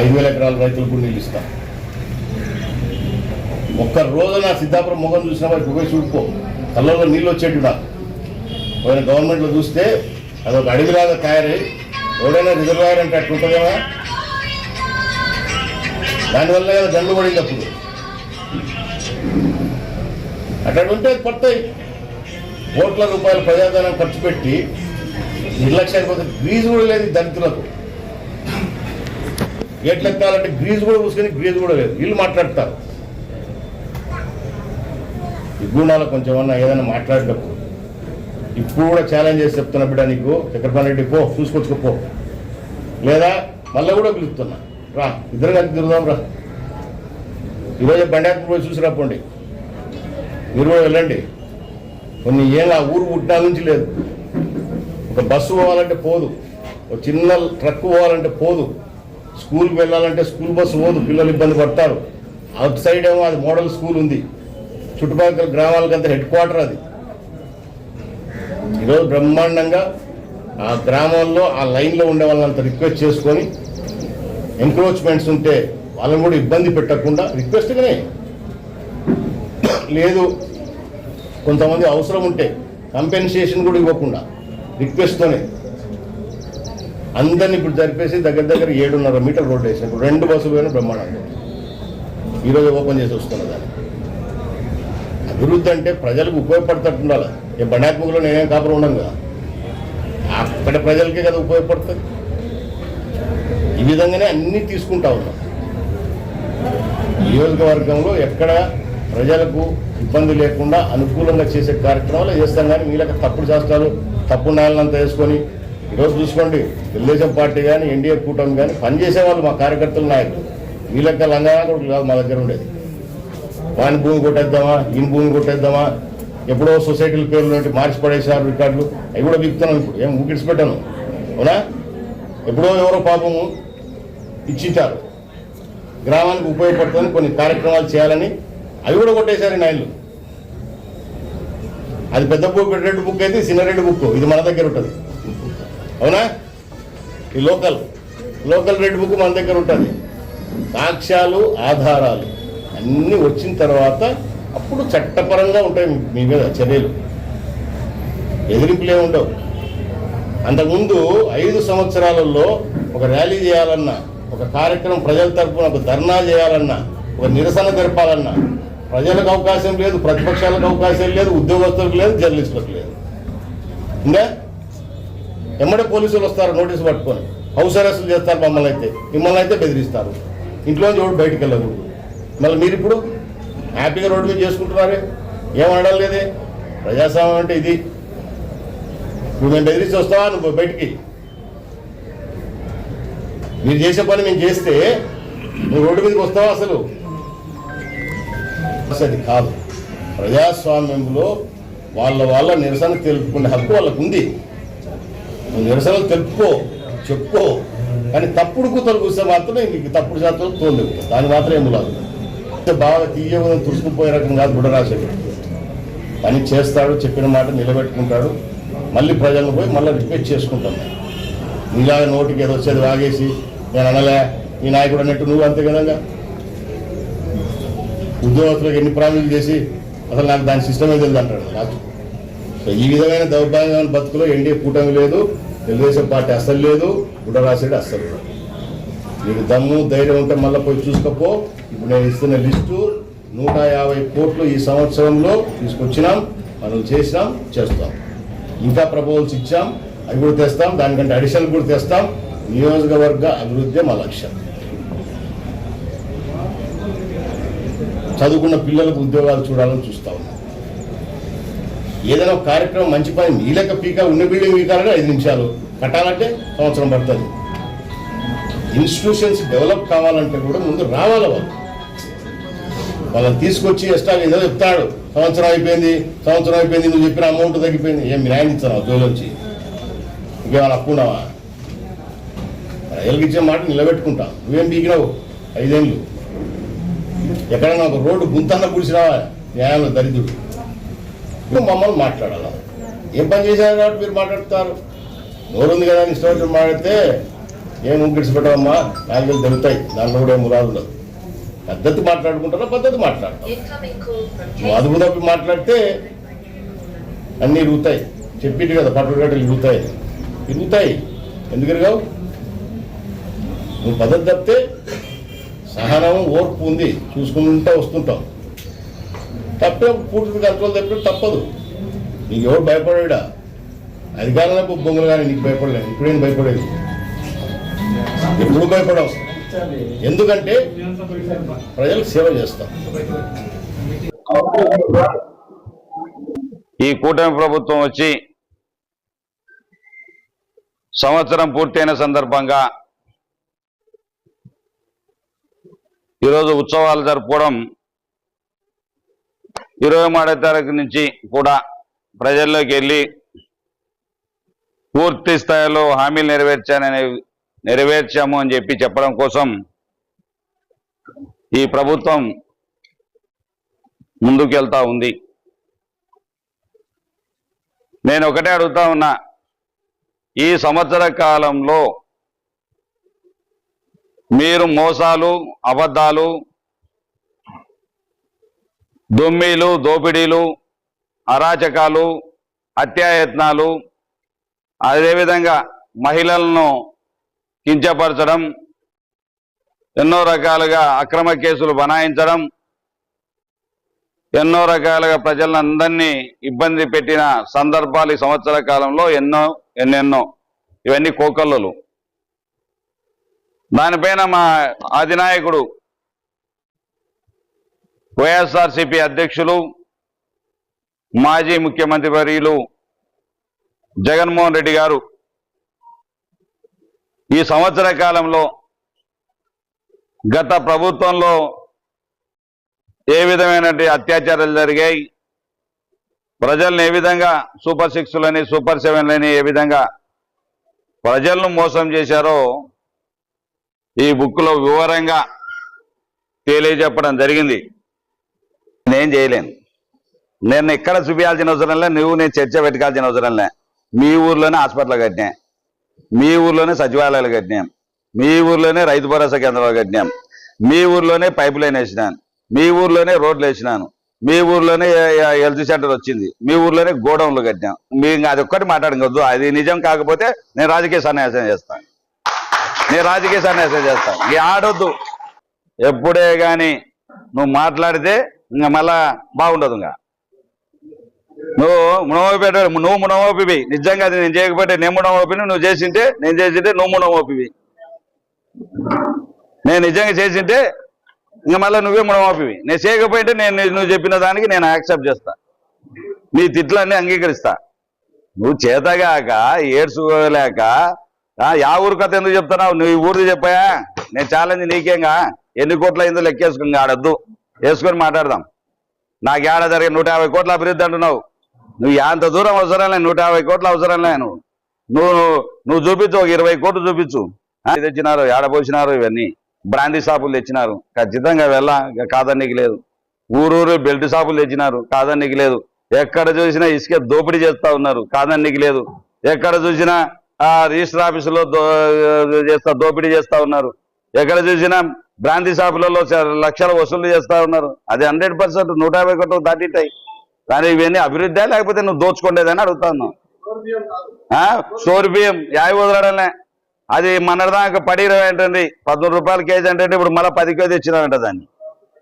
ఐదు వేల ఎకరాల రైతులకు కూడా నీళ్ళు ఇస్తాం. ఒక్క రోజున సిద్ధాపురం మొగం చూసిన వాడికి పోయి చూడుకో కళ్ళలో నీళ్ళు వచ్చేట్టు నాకు. పోయిన గవర్నమెంట్లో చూస్తే అదొక అడవిలాగా తయారై ఎవడైనా రిజర్వాయర్ అంటే అట్లుంటుందేమో దానివల్ల కదా దండు పడింది అప్పుడు. అక్కడ ఉంటే పడతాయి కోట్ల రూపాయల ప్రజాధనం ఖర్చు పెట్టి నిర్లక్ష్యానికి పోతే గ్రీజ్ కూడా లేదు దళితులకు. గేట్లు ఎక్కాలంటే గ్రీజ్ కూడా పూసుకొని గ్రీజ్ కూడా లేదు. వీళ్ళు మాట్లాడతారు. ఈ గుణాలు కొంచెం అన్నా ఏదైనా మాట్లాడేటప్పుడు. ఇప్పుడు కూడా ఛాలెంజ్ చేసి చెప్తున్నా బిడ్డ నీకు. చక్రపాణి రెడ్డి పో చూసుకొచ్చుకోపో లేదా మళ్ళీ కూడా పిలుస్తున్నా. రా ఇద్దరు కలిసి తిరుగుదాం రా. ఈరోజు బండాకు పోయి చూసి రాపోండి. మీరు కూడా వెళ్ళండి. కొన్ని ఏళ్ళ ఆ ఊరు పుట్టినా నుంచి లేదు. ఒక బస్సు పోవాలంటే పోదు. ఒక చిన్న ట్రక్ పోవాలంటే పోదు. స్కూల్కి వెళ్ళాలంటే స్కూల్ బస్సు పోదు పిల్లలు ఇబ్బంది పడతారు. అవుట్ సైడ్ ఏమో అది మోడల్ స్కూల్ ఉంది. చుట్టుపక్కల గ్రామాలకంతా హెడ్ క్వార్టర్ అది. ఈరోజు బ్రహ్మాండంగా ఆ గ్రామంలో ఆ లైన్లో ఉండే వాళ్ళంతా రిక్వెస్ట్ చేసుకొని ఎంక్రోచ్మెంట్స్ ఉంటే వాళ్ళని కూడా ఇబ్బంది పెట్టకుండా రిక్వెస్ట్గానే లేదు కొంతమంది అవసరం ఉంటే కంపెన్సేషన్ కూడా ఇవ్వకుండా రిక్వెస్ట్తోనే అందరిని ఇప్పుడు జరిపేసి దగ్గర దగ్గర ఏడున్నర మీటర్ రోడ్డు వేసిన ఇప్పుడు రెండు బస్సులు పోయిన బ్రహ్మాండంగా. ఈరోజు ఓపెన్ చేసి వస్తున్న దాన్ని. అభివృద్ధి అంటే ప్రజలకు ఉపయోగపడతట్టు ఉండాలి ఏ బండాత్మకులో నేనేం కాపురం ఉండను కదా. అక్కడ ప్రజలకే కదా ఉపయోగపడుతుంది. ఈ విధంగానే అన్నీ తీసుకుంటా ఉన్నాం. నియోజకవర్గంలో ఎక్కడ ప్రజలకు ఇబ్బంది లేకుండా అనుకూలంగా చేసే కార్యక్రమాలు చేస్తాం కానీ వీళ్ళకి తప్పుడు శాస్త్రాలు తప్పుడు అంతా వేసుకొని ఈరోజు చూసుకోండి తెలుగుదేశం పార్టీ కానీ ఎన్డీఏ కూటమి కానీ పనిచేసేవాళ్ళు మా కార్యకర్తలు నాయకులు. వీళ్ళకి లంగాకొడుకులు కాదు మా దగ్గర ఉండేది. వాని భూమి కొట్టేద్దామా ఈయన భూమి కొట్టేద్దామా ఎప్పుడో సొసైటీల పేర్లు నుండి మార్చి పడేసారు రికార్డులు అవి కూడా బిక్తున్నాను ఇప్పుడు. ఏం ఊకిడిచి పెట్టాను అవునా? ఎప్పుడో ఎవరో పాపము ఇచ్చింటారు గ్రామానికి ఉపయోగపడుతుంది కొన్ని కార్యక్రమాలు చేయాలని అవి కూడా కొట్టేశారు నాయన్లు. అది పెద్ద బుక్ రెడ్ బుక్ అయితే చిన్న రెడ్ బుక్. ఇది మన దగ్గర ఉంటుంది. అవునా? ఈ లోకల్ లోకల్ రెడ్ బుక్ మన దగ్గర ఉంటుంది. సాక్ష్యాలు ఆధారాలు అన్నీ వచ్చిన తర్వాత అప్పుడు చట్టపరంగా ఉంటాయి మీ- మీద చర్యలు. ఎదిరింపులే ఉండవు. అంతకుముందు ఐదు సంవత్సరాలలో ఒక ర్యాలీ చేయాలన్నా ఒక కార్యక్రమం ప్రజల తరఫున ఒక ధర్నా చేయాలన్నా ఒక నిరసన జరపాలన్నా ప్రజలకు అవకాశం లేదు ప్రతిపక్షాలకు అవకాశం లేదు ఉద్యోగస్తులకు లేదు జర్నలిస్టులకు లేదు. ఇంకా ఎమ్మడే పోలీసులు వస్తారు నోటీసు పట్టుకొని. హౌస్ అరెస్టులు చేస్తారు మమ్మల్ని అయితే. మిమ్మల్ని అయితే బెదిరిస్తారు. ఇంట్లో చూడు బయటికి వెళ్ళకూడదు మళ్ళీ మీరు ఇప్పుడు హ్యాపీగా రోడ్డు మీద చేసుకుంటున్నారే? ఏమనడం లేదే? ప్రజాస్వామ్యం అంటే ఇది. నువ్వు మేము బెదిరించి వస్తావా? నువ్వు బయటికి. మీరు చేసే పని మేము చేస్తే నువ్వు రోడ్డు మీదకి వస్తావా అసలు? అసలు అది కాదు. ప్రజాస్వామ్యంలో వాళ్ళ వాళ్ళ నిరసన తెలుపుకునే హక్కు వాళ్ళకు ఉంది. నిరసనలు తెలుపుకో చెప్పుకో కానీ తప్పుడు కూతలు కూస్తే మాత్రమే నీకు తప్పుడు శాతం తోలు దాని మాత్రం ఏమి లేదు. అంటే బాగా తీయగా తుడుచుకుపోయే రకం కాదు బుడరాశుడు పని చేస్తాడు చెప్పిన మాట నిలబెట్టుకుంటాడు. మళ్ళీ ప్రజలను పోయి మళ్ళీ రిక్వెస్ట్ చేసుకుంటాం. నీలాగా నోటికి ఏదో వచ్చేది వాగేసి నేను అనలే ఈ నాయకుడు అన్నట్టు నువ్వు అంతే కదా ఉద్యోగస్తులకు ఎన్ని ప్రామిలు చేసి అసలు నాకు దాని సిస్టమే తెలియదు అంటాడు. నాకు ఈ విధమైన దౌర్భాగ్యమైన బతుకులో ఎన్డీఏ కూటమి లేదు. తెలుగుదేశం పార్టీ అస్సలు లేదు బుడరాశుడు అస్సలు లేదు. నీకు దమ్ము ధైర్యం ఉంటే మళ్ళీ పోయి చూసుకోపో. ఇప్పుడు నేను ఇస్తున్న లిస్టు నూట యాభై కోట్లు ఈ సంవత్సరంలో తీసుకొచ్చినాం మనం చేసినాం చేస్తాం. ఇంకా ప్రపోజల్స్ ఇచ్చాం అవి కూడా తెస్తాం దానికంటే అడిషనల్ కూడా తెస్తాం. నియోజకవర్గ అభివృద్ధి మా లక్ష్యం. చదువుకున్న పిల్లలకు ఉద్యోగాలు చూడాలని చూస్తా ఉన్నాం. ఏదైనా ఒక కార్యక్రమం మంచి పని మీ లెక్క పీకా ఉన్న బిల్డింగ్ పీకాలంటే ఐదు నిమిషాలు. కట్టాలంటే సంవత్సరం పడుతుంది. ఇన్స్టిట్యూషన్స్ డెవలప్ కావాలంటే కూడా ముందు రావాలి వాళ్ళు. వాళ్ళని తీసుకొచ్చి ఎక్స్ట్రా ఏదో చెప్తాడు. సంవత్సరం అయిపోయింది సంవత్సరం అయిపోయింది నువ్వు చెప్పిన అమౌంట్ తగ్గిపోయింది. ఏం న్యాయం ఇచ్చాను జోలోంచి ఇంకేమైనా అప్పుకున్నావా ప్రజలకు ఇచ్చే మాట నిలబెట్టుకుంటా. నువ్వేం పీకినావు ఐదేళ్ళు ఎక్కడైనా ఒక రోడ్డు గుంతన్న పుడిచినావా న్యాయంలో దరిద్రుడు. మమ్మల్ని మాట్లాడాలా? ఏం పని చేశారు కాబట్టి మీరు మాట్లాడతారు నోరుంది కదా ఇష్టం వచ్చినట్టు మాట్లాడితే ఏం గిడిచిపెట్టవమ్మా? నాలుగు తెలుగుతాయి దాంట్లో కూడా ఏం మురాదు ఉండదు. పద్ధతి మాట్లాడుకుంటారా? పద్ధతి మాట్లాడతాం. నువ్వు అదుపు తప్పి మాట్లాడితే అన్నీ ఇరుగుతాయి. చెప్పింది కదా పట్టు గట్టలు ఇరుగుతాయి. ఇరుగుతాయి. ఎందుకు ఇరగావు? నువ్వు పద్ధతి తప్పితే సహనం ఓర్పు ఉంది. చూసుకుంటూ వస్తుంటాం. తప్పే పూర్తి కంట్రోల్ తప్పి తప్పదు. నీకు ఎవరు భయపడా అధికారంలో బొంగులు కానీ నీకు భయపడలేదు. ఇప్పుడేం భయపడేది? ఎప్పుడు భయపడవు. ఎందుకంటే ప్రజలకు సేవ చేస్తాం. ఈ కూటమి ప్రభుత్వం వచ్చి సంవత్సరం పూర్తయిన సందర్భంగా ఈరోజు ఉత్సవాలు జరుపుకోవడం ఇరవై మూడో తారీఖు నుంచి కూడా ప్రజల్లోకి వెళ్ళి పూర్తి స్థాయిలో హామీలు నెరవేర్చానని నెరవేర్చాము అని చెప్పి చెప్పడం కోసం ఈ ప్రభుత్వం ముందుకెళ్తా ఉంది. నేను ఒకటే అడుగుతా ఉన్నా ఈ సంవత్సర కాలంలో మీరు మోసాలు అబద్ధాలు దొమ్మిలు దోపిడీలు అరాచకాలు హత్యాయత్నాలు అదేవిధంగా మహిళలను కించపరచడం ఎన్నో రకాలుగా అక్రమ కేసులు బనాయించడం ఎన్నో రకాలుగా ప్రజలందరినీ ఇబ్బంది పెట్టిన సందర్భాలు ఈ సంవత్సర కాలంలో ఎన్నో ఎన్నెన్నో. ఇవన్నీ కోకల్లలు. దానిపైన మా అధినాయకుడు వైఎస్ఆర్సిపి అధ్యక్షులు మాజీ ముఖ్యమంత్రి వర్యులు జగన్మోహన్ రెడ్డి గారు ఈ సంవత్సర కాలంలో గత ప్రభుత్వంలో ఏ విధమైనటువంటి అత్యాచారాలు జరిగాయి ప్రజల్ని ఏ విధంగా సూపర్ సిక్స్లని సూపర్ సెవెన్లని ఏ విధంగా ప్రజలను మోసం చేశారో ఈ బుక్లో వివరంగా తెలియజెప్పడం జరిగింది. నేను చేయలేను. నేను ఎక్కడ చూపించాల్సిన అవసరం లే నువ్వు నేను చర్చ పెట్టుకోవాల్సిన అవసరం లే మీ ఊర్లోనే హాస్పిటల్ కట్టినా. మీ ఊర్లోనే సచివాలయాలు కట్టినాం. మీ ఊర్లోనే రైతు భరోసా కేంద్రాలు కట్టినాం. మీ ఊర్లోనే పైప్ లైన్ వేసినాను. మీ ఊర్లోనే రోడ్లు వేసినాను. మీ ఊర్లోనే హెల్త్ సెంటర్ వచ్చింది. మీ ఊర్లోనే గోడౌన్లు కట్టినాం. మీ అది ఒక్కటి మాట్లాడగద్దు. అది నిజం కాకపోతే నేను రాజకీయ సన్యాసం చేస్తాను నేను రాజకీయ సన్యాసం చేస్తాను ఆడొద్దు. ఎప్పుడే కానీ నువ్వు మాట్లాడితే ఇంకా మళ్ళా బాగుండదు ఇంకా. నువ్వు మునమోపి నువ్వు మునమోపివి. నిజంగా అది నేను చేయకపోతే నేను మునమోపిని నువ్వు చేసింటే నేను చేసింటే నువ్వు మునమోపివి. నేను నిజంగా చేసింటే ఇంకా మళ్ళీ నువ్వే మునమోపివి. నేను చేయకపోయింటే నేను నువ్వు చెప్పిన దానికి నేను యాక్సెప్ట్ చేస్తా. నీ తిట్లన్నీ అంగీకరిస్తా. నువ్వు చేతగాక ఏడ్చుకోలేక ఆ, యా ఊరు కథ ఎందుకు చెప్తున్నావు? నువ్వు ఈ ఊరిది చెప్పాయా? నేను ఛాలెంజ్ నీకేంగా? ఎన్ని కోట్లు అయిందో లెక్కేసుకుని ఆడద్దు. వేసుకొని మాట్లాడదాం. నాకు ఏడ జరిగే నూట యాభై కోట్ల అభివృద్ధి అంటున్నావు. నువ్వు అంత దూరం అవసరం లేదు నూట యాభై కోట్ల అవసరం లేదు నువ్వు. నువ్వు నువ్వు చూపించు ఒక ఇరవై కోట్లు చూపించు. తెచ్చినారు ఏడపోసినారు ఇవన్నీ. బ్రాందీ షాపులు తెచ్చినారు. ఖచ్చితంగా వెళ్ళా ఇక కాదన్నీకి లేదు. ఊరూరు బెల్ట్ షాపులు తెచ్చినారు కాదన్నీకి లేదు. ఎక్కడ చూసినా ఇసుక దోపిడీ చేస్తా ఉన్నారు కాదన్నీకి లేదు. ఎక్కడ చూసినా ఆ రిజిస్టర్ ఆఫీసులో దో చేస్తా దోపిడీ చేస్తా ఉన్నారు. ఎక్కడ చూసినా బ్రాంతి షాపులలో లక్షలు వసూలు చేస్తా ఉన్నారు. అది హండ్రెడ్ పర్సెంట్ నూట యాభై కోట్లు దాటిటాయి. కానీ ఇవన్నీ అభివృద్ధి లేకపోతే నువ్వు దోచుకోండేదని అడుగుతాను సోర్బియం బియ్యం యాభై వదలడలే అది మొన్నటిదాకా పడి ఇరవై ఏంటండి పదమూడు రూపాయలు కేజీ అంటే ఇప్పుడు మళ్ళీ పది కేజీ ఇచ్చినారంట దాన్ని.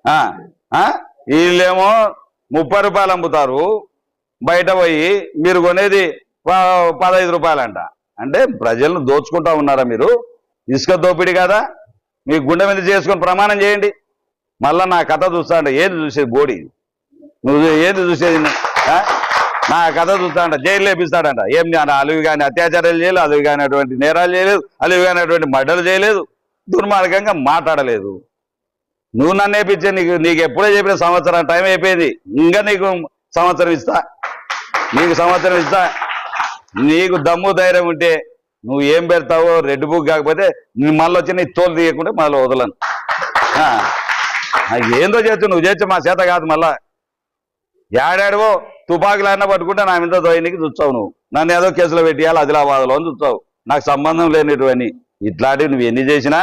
ఆ, ఆ? వీళ్ళేమో ముప్పై రూపాయలు అమ్ముతారు. బయట పోయి మీరు కొనేది ప- పదహైదు రూపాయలంట. అంటే ప్రజలను దోచుకుంటా ఉన్నారా మీరు? ఇసుక దోపిడీ కదా? మీ గుండె మీద చేసుకొని ప్రమాణం చేయండి. మళ్ళా నా కథ చూస్తా అంటే ఏది చూసేది బోడి? నువ్వు ఏది చూసేది నా కథ చూస్తాడంట జైలు లేపిస్తాడంట ఏం నేను అలివి కానీ అత్యాచారాలు చేయలేదు అలివి కానిటువంటి నేరాలు చేయలేదు అలివి కానిటువంటి మర్డర్లు చేయలేదు దుర్మార్గంగా మాట్లాడలేదు. నువ్వు నన్ను వేపించే నీకు నీకు ఎప్పుడో చెప్పిన సంవత్సరం టైం అయిపోయింది. ఇంకా నీకు సంవత్సరం ఇస్తా. నీకు సంవత్సరం ఇస్తా. నీకు దమ్ము ధైర్యం ఉంటే నువ్వు ఏం పెడతావో రెడ్ బుక్ కాకపోతే నువ్వు మళ్ళీ వచ్చి నీ తోలు తీయకుండా మళ్ళీ వదలను. ఆ. ఏందో చేస్తు నువ్వు చేస్తే మా చేత కాదు మళ్ళా. ఏడాడవో తుపాకులు అన్న పట్టుకుంటే నా మీద దోయనికి చూస్తావు నువ్వు. నన్ను ఏదో కేసులో పెట్టేయాలి ఆదిలాబాద్లో అని చూస్తావు. నాకు సంబంధం లేనిటువని ఇట్లాంటివి నువ్వు ఎన్ని చేసినా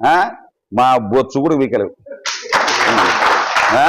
ఆ, మా బొచ్చు కూడా వీకలేవు. ఆ?